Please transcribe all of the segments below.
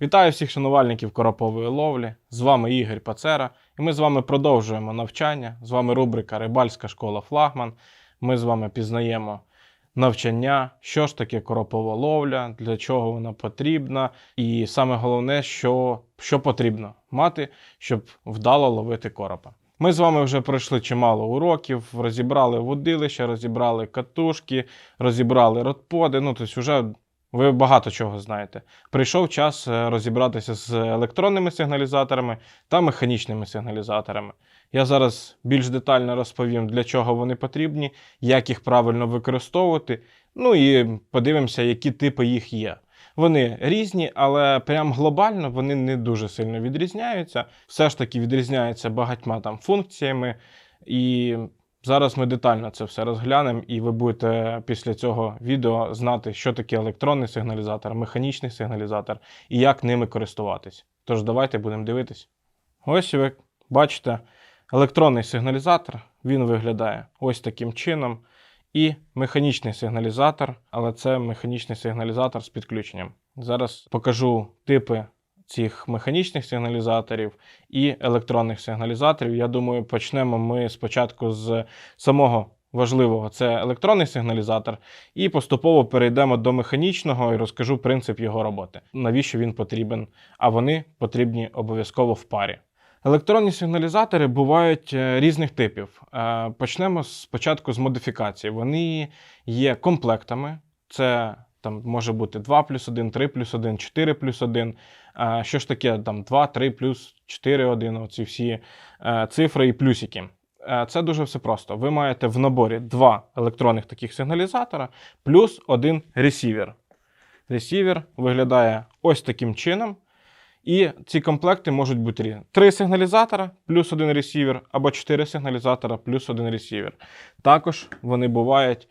Вітаю всіх шанувальників коропової ловлі. З вами Ігор Пацера, і ми з вами продовжуємо навчання. З вами рубрика Рибальська школа Флагман. Ми з вами пізнаємо навчання, що ж таке коропова ловля, для чого вона потрібна, і саме головне, що, що потрібно мати, щоб вдало ловити коропа. Ми з вами вже пройшли чимало уроків, розібрали водилища, розібрали катушки, розібрали ротподи. Ну, тобто, вже ви багато чого знаєте. Прийшов час е, розібратися з електронними сигналізаторами та механічними сигналізаторами. Я зараз більш детально розповім, для чого вони потрібні, як їх правильно використовувати. Ну і подивимося, які типи їх є. Вони різні, але прям глобально вони не дуже сильно відрізняються. Все ж таки відрізняються багатьма там функціями. І зараз ми детально це все розглянемо, і ви будете після цього відео знати, що таке електронний сигналізатор, механічний сигналізатор і як ними користуватись. Тож давайте будемо дивитись. Ось ви бачите електронний сигналізатор. Він виглядає ось таким чином. І механічний сигналізатор, але це механічний сигналізатор з підключенням. Зараз покажу типи цих механічних сигналізаторів і електронних сигналізаторів. Я думаю, почнемо ми спочатку з самого важливого це електронний сигналізатор, і поступово перейдемо до механічного і розкажу принцип його роботи, навіщо він потрібен, а вони потрібні обов'язково в парі. Електронні сигналізатори бувають е, різних типів. Е, Почнемо спочатку з модифікації. Вони є комплектами. Це там може бути 2 плюс 1, 3 плюс 1, 4 плюс 1. Е, Що ж таке там 2, 3 плюс 4, 1, оці всі е, цифри і плюсики. Е, Це дуже все просто. Ви маєте в наборі два електронних таких сигналізатора плюс один ресівер. Ресівер виглядає ось таким чином. І ці комплекти можуть бути різні. Три сигналізатора плюс один ресівер, або чотири сигналізатора плюс один ресівер. Також вони бувають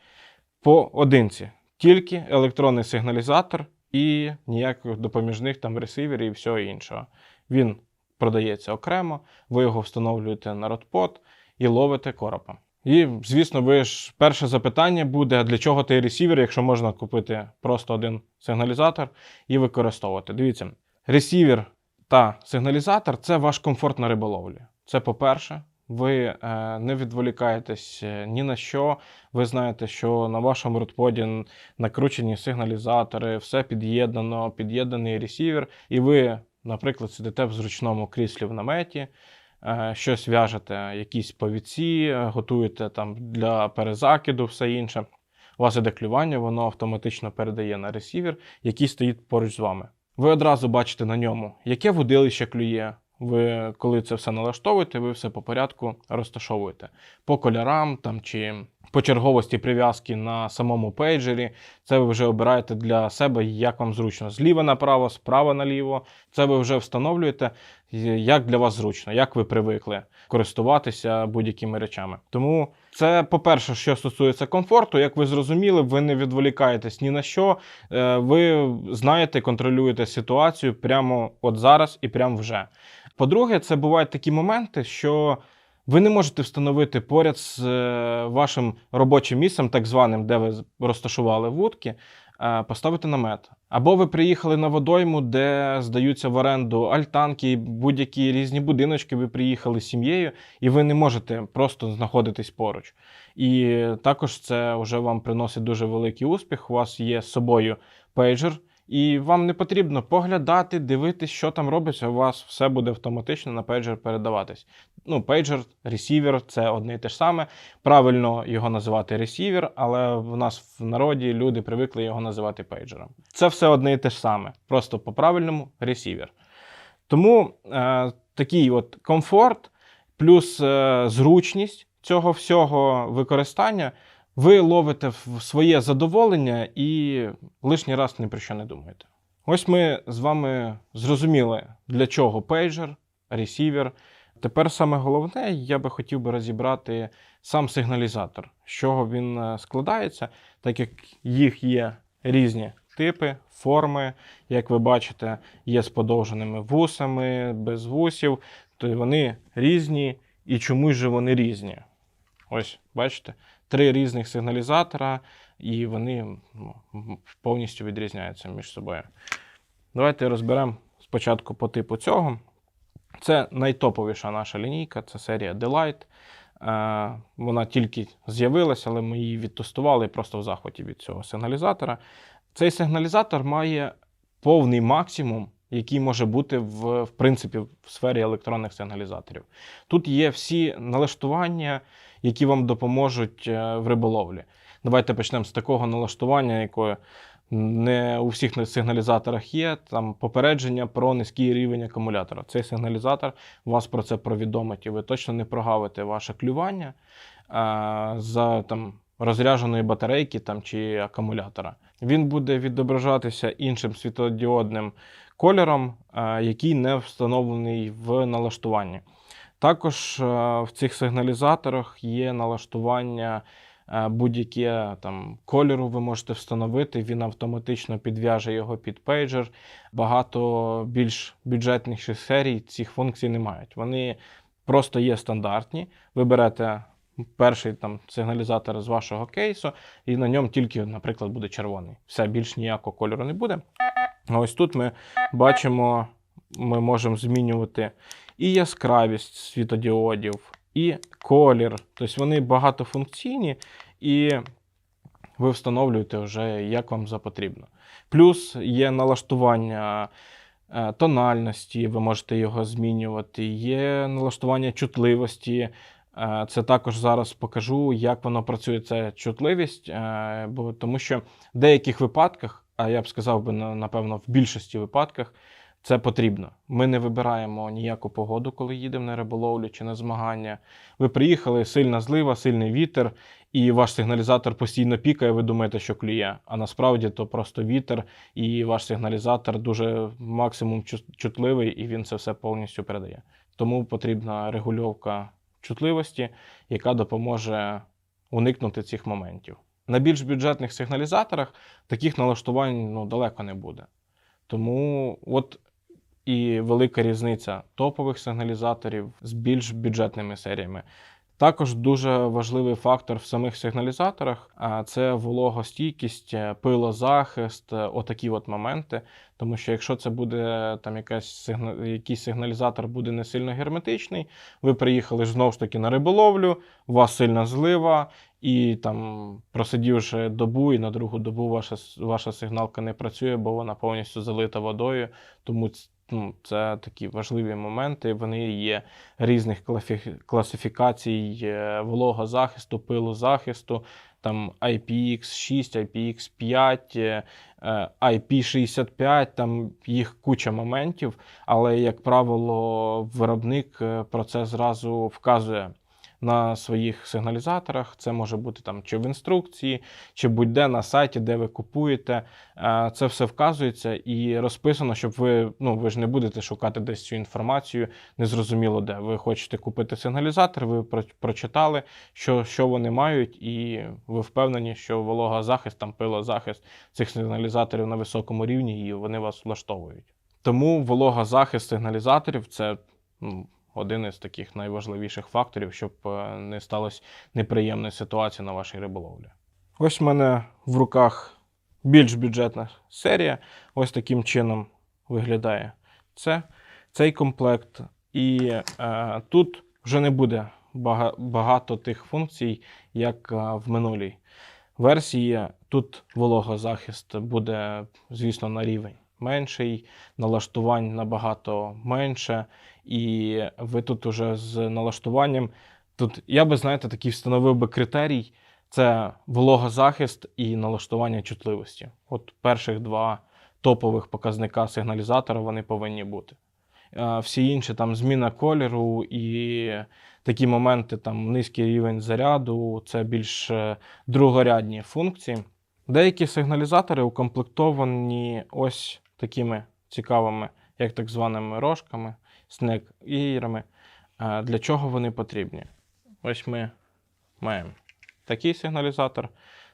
поодинці. Тільки електронний сигналізатор і ніяких допоміжних там ресіверів і всього іншого. Він продається окремо, ви його встановлюєте на ротпот і ловите коропа. І, звісно, ви ж перше запитання буде: а для чого той ресівер, якщо можна купити просто один сигналізатор і використовувати. Дивіться, ресівер та сигналізатор це ваш комфорт на риболовлі. Це по-перше, ви е, не відволікаєтесь е, ні на що. Ви знаєте, що на вашому ротподі накручені сигналізатори, все під'єднано, під'єднаний ресівер, і ви, наприклад, сидите в зручному кріслі в наметі. е, Щось в'яжете, якісь повідці, е, готуєте там для перезакиду, все інше. У вас іде клювання, воно автоматично передає на ресівер, який стоїть поруч з вами. Ви одразу бачите на ньому, яке водилище клює. Ви, коли це все налаштовуєте, ви все по порядку розташовуєте. По кольорам там, чи по черговості прив'язки на самому пейджері. Це ви вже обираєте для себе, як вам зручно. Зліва направо, справа наліво. Це ви вже встановлюєте, як для вас зручно, як ви привикли користуватися будь-якими речами. Тому це, по-перше, що стосується комфорту, як ви зрозуміли, ви не відволікаєтесь ні на що. Е, Ви знаєте, контролюєте ситуацію прямо от зараз і прямо вже. По-друге, це бувають такі моменти, що ви не можете встановити поряд з е, вашим робочим місцем, так званим, де ви розташували вудки, поставити намет. Або ви приїхали на водойму, де здаються в оренду альтанки, будь-які різні будиночки. Ви приїхали з сім'єю, і ви не можете просто знаходитись поруч. І також це вже вам приносить дуже великий успіх. У вас є з собою пейджер, і вам не потрібно поглядати, дивитись, що там робиться. У вас все буде автоматично на пейджер передаватись. Ну, пейджер, ресівер це одне і те ж саме. Правильно його називати ресівер, але в нас в народі люди привикли його називати пейджером. Це все одне і те ж саме, просто по-правильному ресівер. Тому е, такий от комфорт плюс е, зручність цього всього використання. Ви ловите своє задоволення і лишній раз ні про що не думаєте. Ось ми з вами зрозуміли, для чого пейджер, ресівер. Тепер саме головне, я би хотів би розібрати сам сигналізатор, з чого він е, складається, так як їх є різні типи, форми. Як ви бачите, є з подовженими вусами, без вусів, то вони різні і чомусь же вони різні. Ось, бачите, три різних сигналізатора, і вони ну, повністю відрізняються між собою. Давайте розберемо спочатку по типу цього. Це найтоповіша наша лінійка, це серія Delight. Е, Вона тільки з'явилася, але ми її відтестували просто в захваті від цього сигналізатора. Цей сигналізатор має повний максимум, який може бути в, в принципі в сфері електронних сигналізаторів. Тут є всі налаштування, які вам допоможуть е, в риболовлі. Давайте почнемо з такого налаштування, якое не у всіх сигналізаторах є. Там попередження про низький рівень акумулятора. Цей сигналізатор вас про це провідомить, і ви точно не прогавите ваше клювання а, за там. Розрядженої батарейки там, чи акумулятора. Він буде відображатися іншим світлодіодним кольором, а, який не встановлений в налаштуванні. Також в цих сигналізаторах є налаштування Е, будь-яке там кольору ви можете встановити, він автоматично підв'яже його під пейджер. Багато більш бюджетніших серій цих функцій не мають. Вони просто є стандартні. Ви берете перший там сигналізатор з вашого кейсу, і на ньому тільки, наприклад, буде червоний. Все, більш ніякого кольору не буде. Ось тут ми бачимо, ми можемо змінювати і яскравість світодіодів, і колір. Тобто вони багатофункційні, і ви встановлюєте вже, як вам запотрібно. Плюс є налаштування е, тональності, ви можете його змінювати, є налаштування чутливості. Е, це також зараз покажу, як воно працює, ця чутливість, е, тому що в деяких випадках, а я б сказав би, напевно, в більшості випадках. Це потрібно. Ми не вибираємо ніяку погоду, коли їдемо на риболовлю чи на змагання. Ви приїхали, сильна злива, сильний вітер, і ваш сигналізатор постійно пікає, ви думаєте, що клює. А насправді то просто вітер, і ваш сигналізатор дуже максимум чутливий, і він це все повністю передає. Тому потрібна регульовка чутливості, яка допоможе уникнути цих моментів. На більш бюджетних сигналізаторах таких налаштувань ну, далеко не буде. Тому от і велика різниця топових сигналізаторів з більш бюджетними серіями. Також дуже важливий фактор в самих сигналізаторах це вологостійкість, е, пилозахист, е, отакі от моменти. Тому що якщо це буде там якась якийсь сигналізатор буде не сильно герметичний, ви приїхали знову ж таки на риболовлю, у вас сильна злива, і там просидівши добу, і на другу добу ваша ваша сигналка не працює, бо вона повністю залита водою. Тому ну, це такі важливі моменти. Вони є різних класифікацій е, вологозахисту, пилозахисту, там IPX6, IPX5, IP65, там їх куча моментів, але, як правило, виробник е, про це зразу вказує на своїх сигналізаторах. Це може бути там чи в інструкції, чи будь-де на сайті, де ви купуєте. Це все вказується і розписано, щоб ви ну ви ж не будете шукати десь цю інформацію, незрозуміло де. Ви хочете купити сигналізатор, ви прочитали, що що вони мають, і ви впевнені, що вологозахист, там пилозахист цих сигналізаторів на високому рівні, і вони вас влаштовують. Тому вологозахист сигналізаторів це ну, один із таких найважливіших факторів, щоб е, не сталося неприємної ситуації на вашій риболовлі. Ось в мене в руках більш бюджетна серія. Ось таким чином виглядає це, цей комплект. І е, тут вже не буде багато тих функцій, як е, в минулій версії. Тут вологозахист буде, звісно, на рівень менший, налаштувань набагато менше. І ви тут уже з налаштуванням. Тут я би, знаєте, такий встановив би критерій: це вологозахист і налаштування чутливості. От перших два топових показника сигналізатора вони повинні бути. Всі інші там зміна кольору і такі моменти, там низький рівень заряду, це більш е, другорядні функції. Деякі сигналізатори укомплектовані ось такими цікавими, як так званими рожками, снек-ірами. Для чого вони потрібні? Ось ми маємо такий сигналізатор,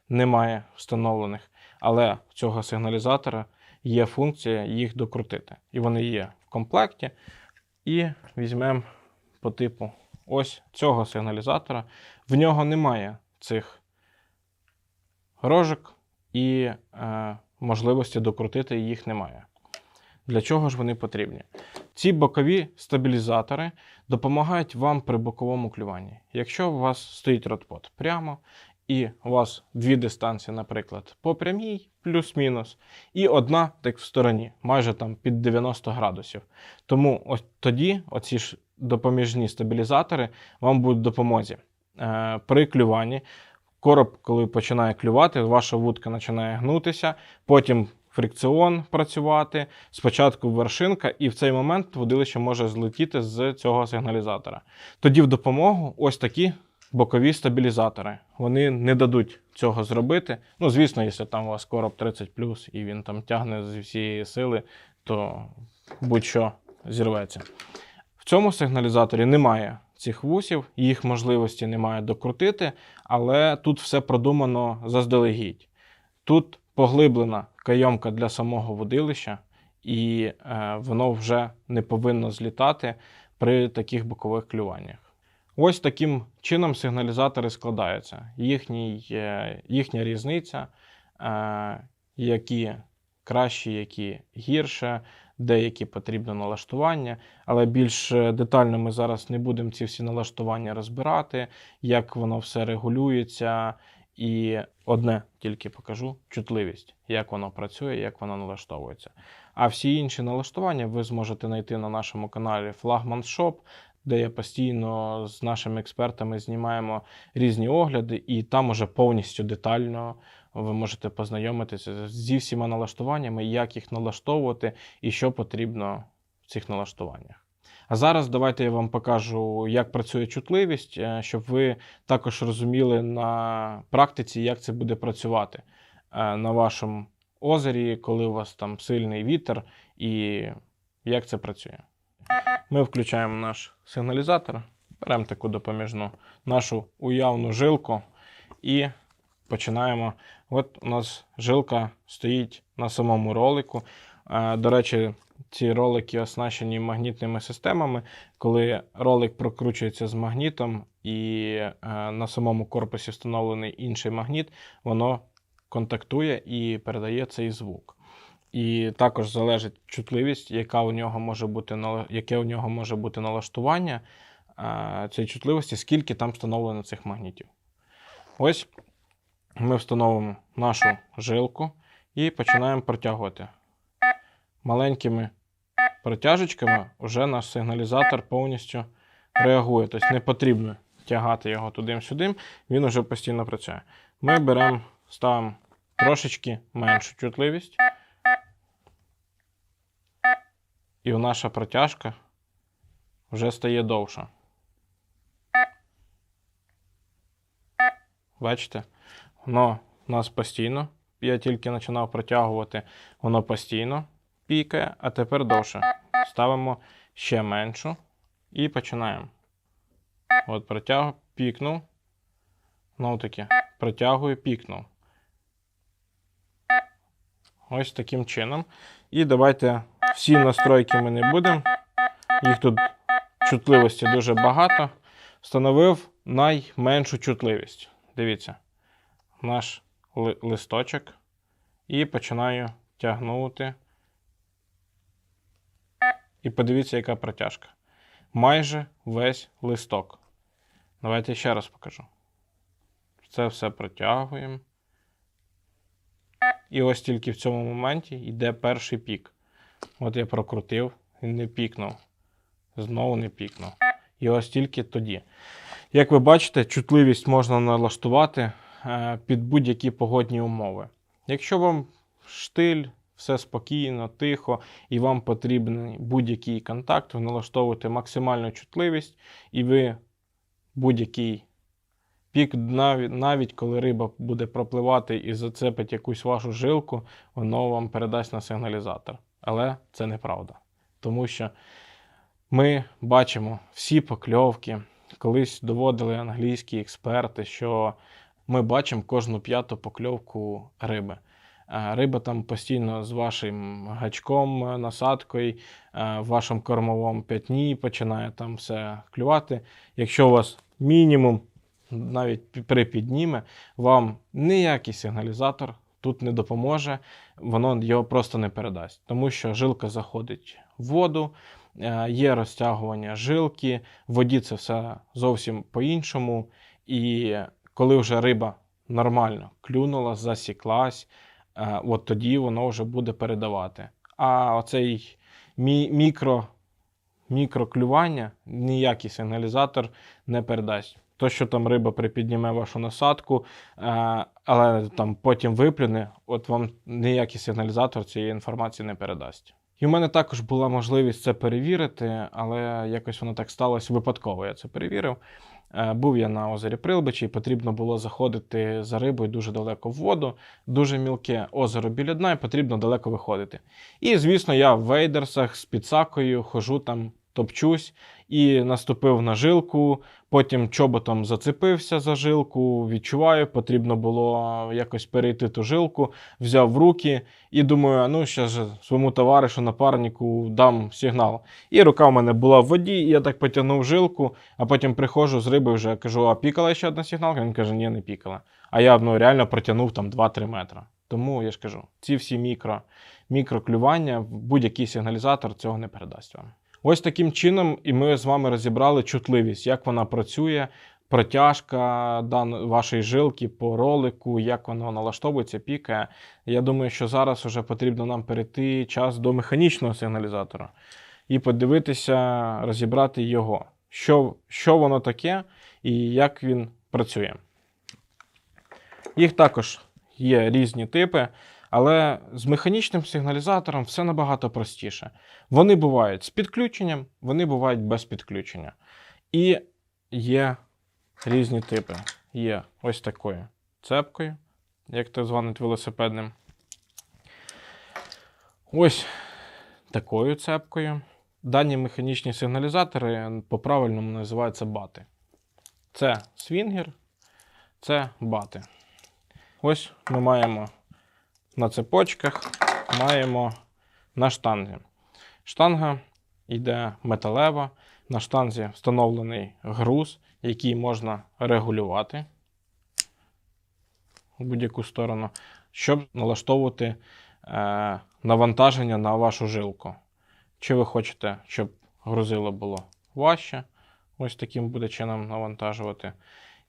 немає встановлених, але в цього сигналізатора є функція їх докрутити. І вони є в комплекті. І візьмемо по типу ось цього сигналізатора. В нього немає цих рожок і е, можливості докрутити їх немає. Для чого ж вони потрібні? Ці бокові стабілізатори допомагають вам при боковому клюванні. Якщо у вас стоїть ротпот прямо, і у вас дві дистанції, наприклад, по прямій, плюс-мінус, і одна так в стороні, майже там під 90 градусів. Тому ось тоді оці ж допоміжні стабілізатори вам будуть допомозі. Е, при клюванні короб, коли починає клювати, ваша вудка починає гнутися, потім фрикціон працювати, спочатку вершинка, і в цей момент водилище може злетіти з цього сигналізатора. Тоді в допомогу ось такі бокові стабілізатори. Вони не дадуть цього зробити. Ну, звісно, якщо там у вас короб 30 і він там тягне зі всієї сили, то будь-що зірветься. В цьому сигналізаторі немає цих вусів, їх можливості немає докрутити, але тут все продумано заздалегідь. Тут поглиблена кайомка для самого водилища, і е, воно вже не повинно злітати при таких бокових клюваннях. Ось таким чином сигналізатори складаються. Їхній, е, їхня різниця, е, які кращі, які гірше, деякі потрібно налаштування, але більш е, детально ми зараз не будемо ці всі налаштування розбирати, як воно все регулюється. І одне тільки покажу чутливість, як воно працює, як воно налаштовується. А всі інші налаштування ви зможете знайти на нашому каналі Flagman Shop, де я постійно з нашими експертами знімаємо різні огляди, і там уже повністю детально ви можете познайомитися зі всіма налаштуваннями, як їх налаштовувати і що потрібно в цих налаштуваннях. А зараз давайте я вам покажу, як працює чутливість, е, щоб ви також розуміли на практиці, як це буде працювати е, на вашому озері, коли у вас там сильний вітер, і як це працює. Ми включаємо наш сигналізатор, беремо таку допоміжну нашу уявну жилку і починаємо. От у нас жилка стоїть на самому ролику. Е, До речі, ці ролики оснащені магнітними системами. Коли ролик прокручується з магнітом і е, на самому корпусі встановлений інший магніт, воно контактує і передає цей звук. І також залежить чутливість, яка у нього може бути яке у нього може бути налаштування е, цієї чутливості, скільки там встановлено цих магнітів. Ось ми встановимо нашу жилку і починаємо протягувати. Маленькими протяжечками вже наш сигналізатор повністю реагує. Тобто не потрібно тягати його туди-сюди, він вже постійно працює. Ми беремо, ставимо трошечки меншу чутливість. І наша протяжка вже стає довша. Бачите? Воно у нас постійно. Я тільки починав протягувати, воно постійно пікає, а тепер довше. Ставимо ще меншу і починаємо. От протягую, пікнув. Знову таки, протягую, пікнув. Ось таким чином. І давайте всі настройки ми не будемо. Їх тут чутливості дуже багато. Встановив найменшу чутливість. Дивіться, наш ли- листочок. І починаю тягнути. І подивіться, яка протяжка. Майже весь листок. Давайте ще раз покажу. Це все протягуємо. І ось тільки в цьому моменті йде перший пік. От я прокрутив, він не пікнув. Знову не пікнув. І ось тільки тоді. Як ви бачите, чутливість можна налаштувати під будь-які погодні умови. Якщо вам штиль, все спокійно, тихо, і вам потрібен будь-який контакт, ви налаштовуєте максимальну чутливість, і ви будь-який пік, навіть коли риба буде пропливати і зацепить якусь вашу жилку, воно вам передасть на сигналізатор. Але це неправда. Тому що ми бачимо всі покльовки. Колись доводили англійські експерти, що ми бачимо кожну п'яту покльовку риби. Риба там постійно з вашим гачком, е, насадкою, е, в вашому кормовому п'ятні починає там все клювати. Якщо у вас мінімум навіть пі- припідніме, вам ніякий сигналізатор тут не допоможе, воно його просто не передасть, тому що жилка заходить в воду, е, є розтягування жилки, в воді це все зовсім по-іншому. І коли вже риба нормально клюнула, засіклась, е, от тоді воно вже буде передавати. А оцей мі- мікро, мікроклювання ніякий сигналізатор не передасть. То, що там риба припідніме вашу насадку, е, але там потім виплюне, от вам ніякий сигналізатор цієї інформації не передасть. І в мене також була можливість це перевірити, але якось воно так сталося випадково. Я це перевірив. Е, Був я на озері Прилбичі, і потрібно було заходити за рибою дуже далеко в воду, дуже мілке озеро біля дна, і потрібно далеко виходити. І, звісно, я в вейдерсах з підсакою хожу там, топчусь і наступив на жилку, потім чоботом зацепився за жилку, відчуваю, потрібно було якось перейти ту жилку, взяв в руки і думаю, «А ну ще ж своєму товаришу, напарнику дам сигнал. І рука в мене була в воді, і я так потягнув жилку, а потім приходжу з риби вже кажу, а пікала ще одна сигналка? Він каже, ні, не пікала. А я ну, реально протягнув там 2-3 метри. Тому я ж кажу, ці всі мікро, мікроклювання, будь-який сигналізатор цього не передасть вам. Ось таким чином, і ми з вами розібрали чутливість, як вона працює, протяжка дан вашої жилки по ролику, як воно налаштовується, пікає. Я думаю, що зараз вже потрібно нам перейти час до механічного сигналізатора і подивитися, розібрати його, що, що воно таке і як він працює. Їх також є різні типи, але з механічним сигналізатором все набагато простіше. Вони бувають з підключенням, вони бувають без підключення. І є різні типи. Є ось такою цепкою, як так званим велосипедним. Ось такою цепкою. Дані механічні сигналізатори по-правильному називаються бати. Це свінгер, це бати. Ось ми маємо на цепочках, маємо на штанзі. Штанга йде металева. На штанзі встановлений груз, який можна регулювати в будь-яку сторону, щоб налаштовувати е, навантаження на вашу жилку. Чи ви хочете, щоб грузило було важче, ось таким буде чином навантажувати.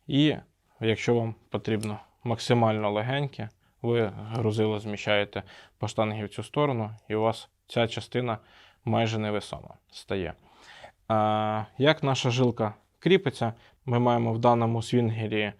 І якщо вам потрібно максимально легеньке, ви грузило зміщаєте по штангі в цю сторону, і у вас ця частина майже невесома стає. А, як наша жилка кріпиться, ми маємо в даному свінгері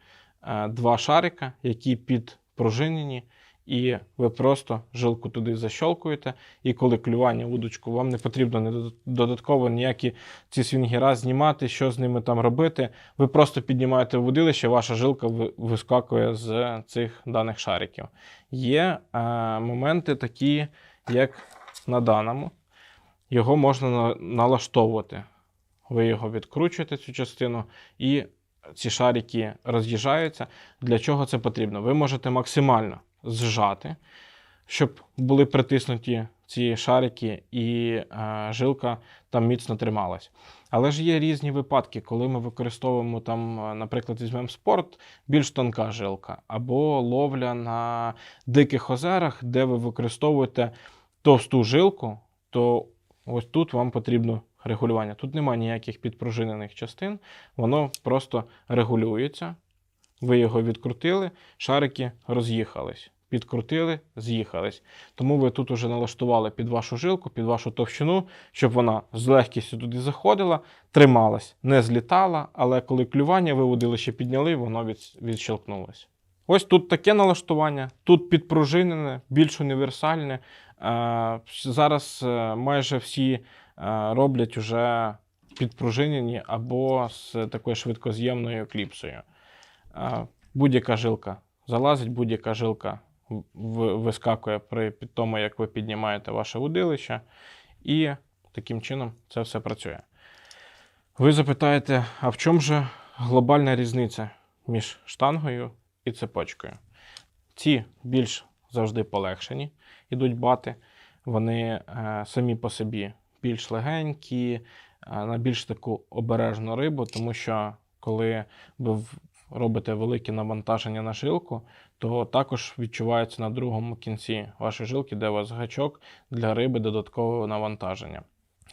е, два шарика, які підпружинені, і ви просто жилку туди защолкуєте. І коли клювання вудочку, вам не потрібно додатково ніякі ці свінгера знімати, що з ними там робити. Ви просто піднімаєте вудилище, ваша жилка вискакує з цих даних шариків. Є е, моменти такі, як на даному. Його можна налаштовувати. Ви його відкручуєте, цю частину, і ці шарики роз'їжджаються. Для чого це потрібно? Ви можете максимально зжати, щоб були притиснуті ці шарики, і е, жилка там міцно трималась. Але ж є різні випадки, коли ми використовуємо там, е, наприклад, візьмемо спорт, більш тонка жилка, або ловля на диких озерах, де ви використовуєте товсту жилку, то ось тут вам потрібно регулювання. Тут немає ніяких підпружинених частин, воно просто регулюється. Ви його відкрутили, шарики роз'їхались. Підкрутили, з'їхались. Тому ви тут уже налаштували під вашу жилку, під вашу товщину, щоб вона з легкістю туди заходила, трималась, не злітала, але коли клювання ви удилище підняли, воно від, відщелкнулося. Ось тут таке налаштування, тут підпружинене, більш універсальне. Е, Зараз е, майже всі е, роблять уже підпружинені або з такою швидкоз'ємною кліпсою. Будь-яка жилка залазить, будь-яка жилка вискакує при під тому, як ви піднімаєте ваше удилище, і таким чином це все працює. Ви запитаєте, а в чому же глобальна різниця між штангою і цепочкою? Ці більш завжди полегшені, ідуть бати. Вони е, самі по собі більш легенькі, е, на більш таку обережну рибу, тому що коли ви робите велике навантаження на жилку, то також відчувається на другому кінці вашої жилки, де у вас гачок для риби додаткового навантаження.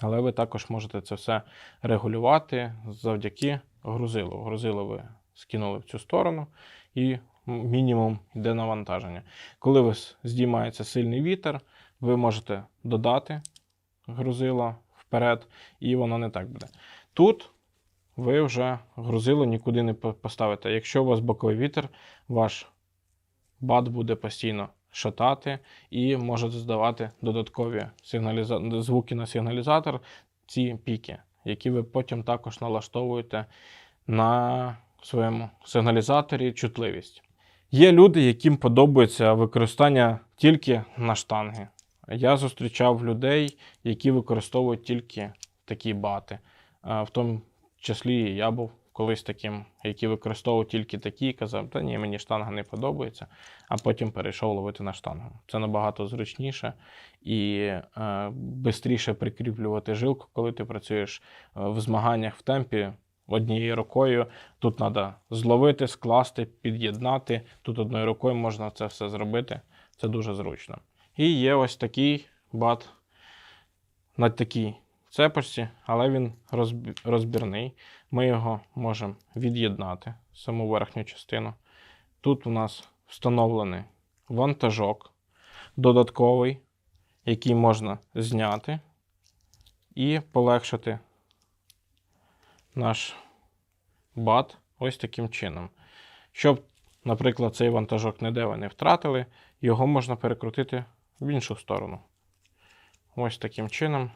Але ви також можете це все регулювати завдяки грузилу. Грузило ви скинули в цю сторону і мінімум йде навантаження. Коли ви здіймається сильний вітер, ви можете додати грузило вперед, і воно не так буде. Тут ви вже грузило нікуди не поставите. Якщо у вас боковий вітер, ваш бат буде постійно шатати і може здавати додаткові сигналіза... звуки на сигналізатор, ці піки, які ви потім також налаштовуєте на своєму сигналізаторі чутливість. Є люди, яким подобається використання тільки на штанги. Я зустрічав людей, які використовують тільки такі бати. В тому числі і я був колись таким, який використовував тільки такі, і казав, та ні, мені штанга не подобається, а потім перейшов ловити на штангу. Це набагато зручніше і е, швидше прикріплювати жилку, коли ти працюєш е, в змаганнях в темпі однією рукою. Тут треба зловити, скласти, під'єднати. Тут одною рукою можна це все зробити. Це дуже зручно. І є ось такий бат на такій цепочці, але він розбірний. Ми його можемо від'єднати, саму верхню частину. Тут у нас встановлений вантажок додатковий, який можна зняти і полегшити наш бат ось таким чином. Щоб, наприклад, цей вантажок ніде ви не втратили, його можна перекрутити в іншу сторону. Ось таким чином,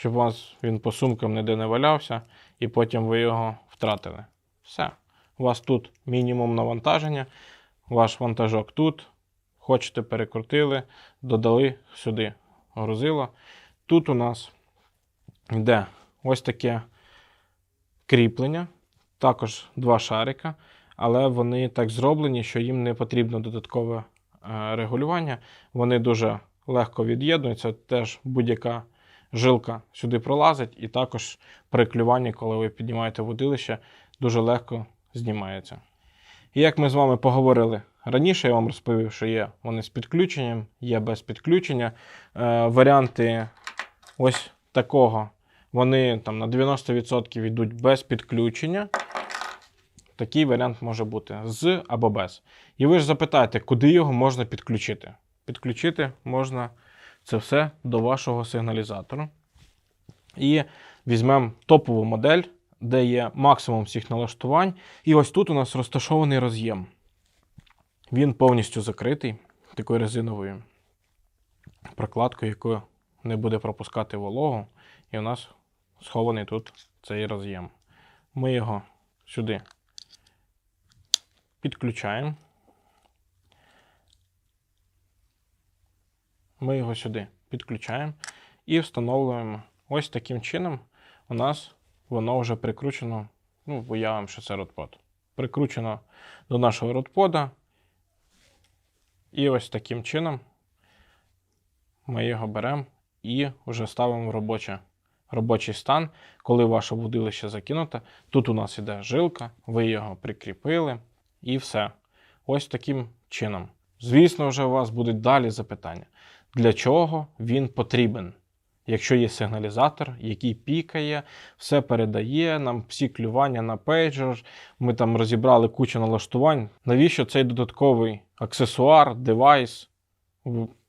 щоб вас він по сумкам ніде не валявся, і потім ви його втратили. Все. У вас тут мінімум навантаження, ваш вантажок тут. Хочете, перекрутили, додали сюди грузило. Тут у нас йде ось таке кріплення, також два шарика, але вони так зроблені, що їм не потрібно додаткове е, регулювання. Вони дуже легко від'єднуються. Теж будь-яка жилка сюди пролазить, і також при клюванні, коли ви піднімаєте водилище, дуже легко знімається. І як ми з вами поговорили раніше, я вам розповів, що є вони з підключенням, є без підключення. Е, варіанти ось такого вони там на 90% йдуть без підключення. Такий варіант може бути з або без. І ви ж запитаєте, куди його можна підключити? Підключити можна це все до вашого сигналізатору. І візьмемо топову модель, де є максимум всіх налаштувань. І ось тут у нас розташований роз'єм. Він повністю закритий такою резиновою прокладкою, яку не буде пропускати вологу. І у нас схований тут цей роз'єм. Ми його сюди підключаємо. Ми його сюди підключаємо і встановлюємо ось таким чином. У нас воно вже прикручено. Ну, уявимо, що це родпод. Прикручено до нашого родпода. І ось таким чином ми його беремо і вже ставимо в робоче, робочий стан, коли ваше будилище закинуте. Тут у нас іде жилка, ви його прикріпили і все. Ось таким чином. Звісно, вже у вас будуть далі запитання, для чого він потрібен. Якщо є сигналізатор, який пікає, все передає, нам всі клювання на пейджер, ми там розібрали кучу налаштувань. Навіщо цей додатковий аксесуар, девайс?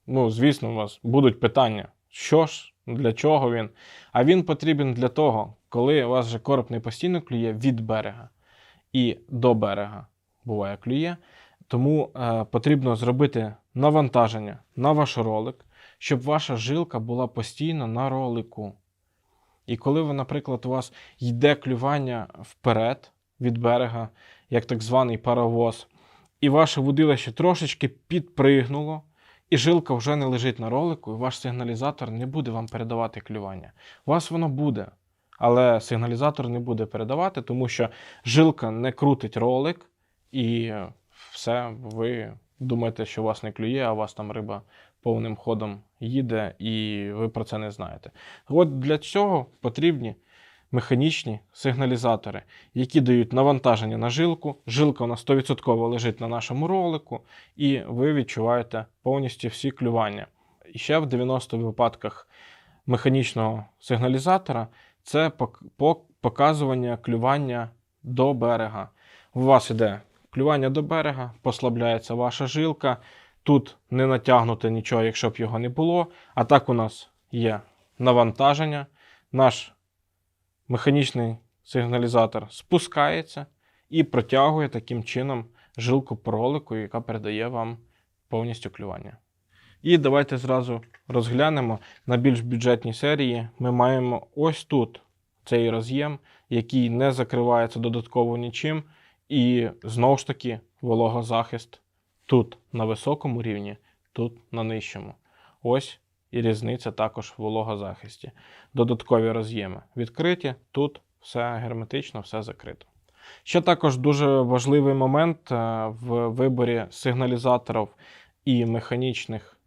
Ну, звісно, у вас будуть питання, що ж, для чого він. А він потрібен для того, коли у вас же короб не постійно клює від берега і до берега буває клює. Тому е, потрібно зробити навантаження на ваш ролик, щоб ваша жилка була постійно на ролику. І коли ви, наприклад, у вас йде клювання вперед від берега, як так званий паровоз, і ваше вудилище трошечки підпригнуло, і жилка вже не лежить на ролику, і ваш сигналізатор не буде вам передавати клювання. У вас воно буде, але сигналізатор не буде передавати, тому що жилка не крутить ролик, і все, ви думаєте, що вас не клює, а у вас там риба повним ходом їде, і ви про це не знаєте. От для цього потрібні механічні сигналізатори, які дають навантаження на жилку. Жилка у нас 100% лежить на нашому ролику, і ви відчуваєте повністю всі клювання. І ще в 90 випадках механічного сигналізатора це пок- пок- показування клювання до берега. У вас іде клювання до берега, послабляється ваша жилка. Тут не натягнуте нічого, якщо б його не було. А так у нас є навантаження. Наш механічний сигналізатор спускається і протягує таким чином жилку по ролику, яка передає вам повністю клювання. І давайте зразу розглянемо на більш бюджетній серії. Ми маємо ось тут цей роз'єм, який не закривається додатково нічим. І знову ж таки вологозахист тут на високому рівні, тут на нижчому. Ось і різниця також в вологозахисті. Додаткові роз'єми відкриті, тут все герметично, все закрито. Ще також дуже важливий момент е, в виборі сигналізаторів і механічних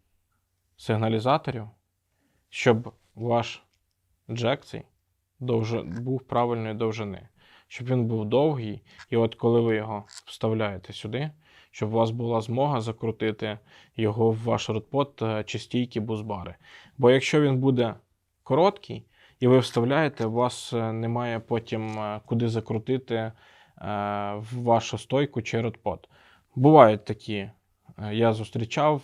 сигналізаторів, щоб ваш джек цей був правильної довжини, щоб він був довгий, і от коли ви його вставляєте сюди, щоб у вас була змога закрутити його в ваш ротпот е, чи стійкі бузбари. Бо якщо він буде короткий, і ви вставляєте, у вас е, немає потім е, куди закрутити в вашу стойку чи ротпот. Бувають такі, я зустрічав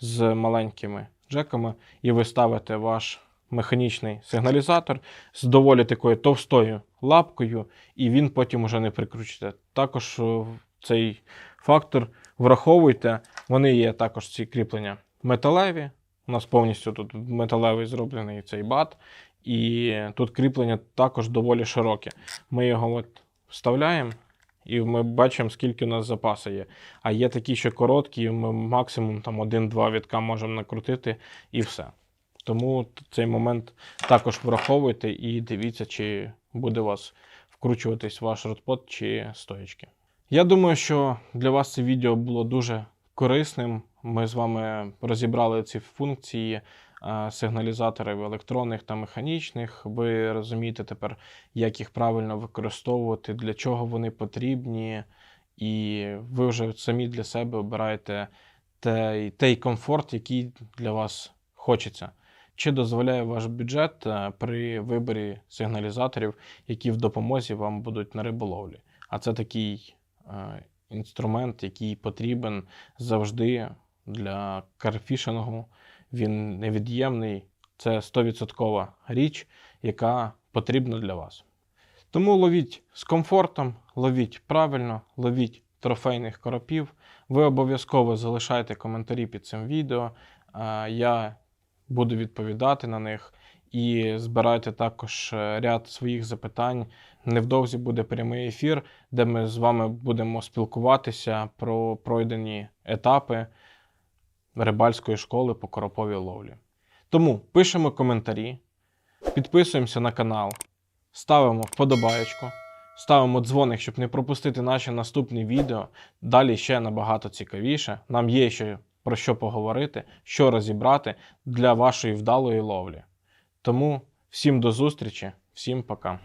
з маленькими джеками, і ви ставите ваш механічний сигналізатор з доволі такою товстою лапкою, і він потім уже не прикручується. Також е, цей фактор враховуйте. Вони є також ці кріплення металеві. У нас повністю тут металевий зроблений цей бат, і тут кріплення також доволі широке. Ми його от вставляємо. І ми бачимо, скільки у нас запасу є. А є такі, що короткі, і ми максимум там один-два вітка можемо накрутити і все. Тому цей момент також враховуйте і дивіться, чи буде у вас вкручуватись ваш ротпот чи стоячки. Я думаю, що для вас це відео було дуже корисним. Ми з вами розібрали ці функції е, сигналізаторів електронних та механічних. Ви розумієте тепер, як їх правильно використовувати, для чого вони потрібні, і ви вже самі для себе обираєте той, той комфорт, який для вас хочеться. Чи дозволяє ваш бюджет е, при виборі сигналізаторів, які в допомозі вам будуть на риболовлі? А це такий е, інструмент, який потрібен завжди для карфішингу. Він невід'ємний. Це 100% річ, яка потрібна для вас. Тому ловіть з комфортом, ловіть правильно, ловіть трофейних коропів. Ви обов'язково залишайте коментарі під цим відео. Е, Я буду відповідати на них. І збирайте також е, ряд своїх запитань. Невдовзі буде прямий ефір, де ми з вами будемо спілкуватися про пройдені етапи рибальської школи по короповій ловлі. Тому пишемо коментарі, підписуємося на канал, ставимо вподобаєчку, ставимо дзвоник, щоб не пропустити наші наступні відео. Далі ще набагато цікавіше. Нам є ще про що поговорити, що розібрати для вашої вдалої ловлі. Тому всім до зустрічі, всім пока.